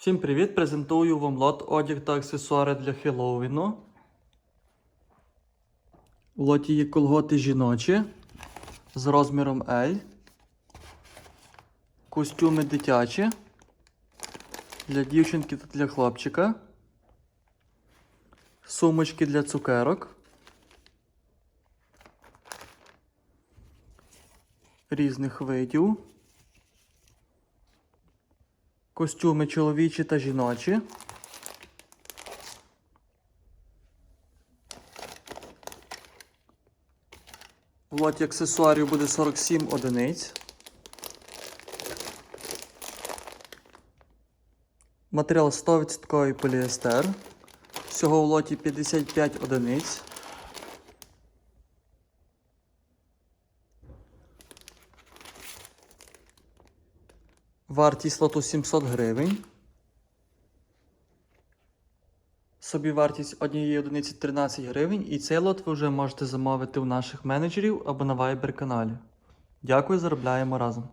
Всім привіт! Презентую вам лот одяг та аксесуари для Хеллоуіну. У лоті є колготи жіночі з розміром L, костюми дитячі для дівчинки та для хлопчика, сумочки для цукерок, різних видів. Костюми чоловічі та жіночі. В лоті аксесуарів буде 47 одиниць. Матеріал 100% поліестер. Всього в лоті 55 одиниць. Вартість лоту 700 гривень. Собі вартість однієї одиниці 13 гривень. І цей лот ви вже можете замовити у наших менеджерів або на Viber каналі. Дякую, заробляємо разом.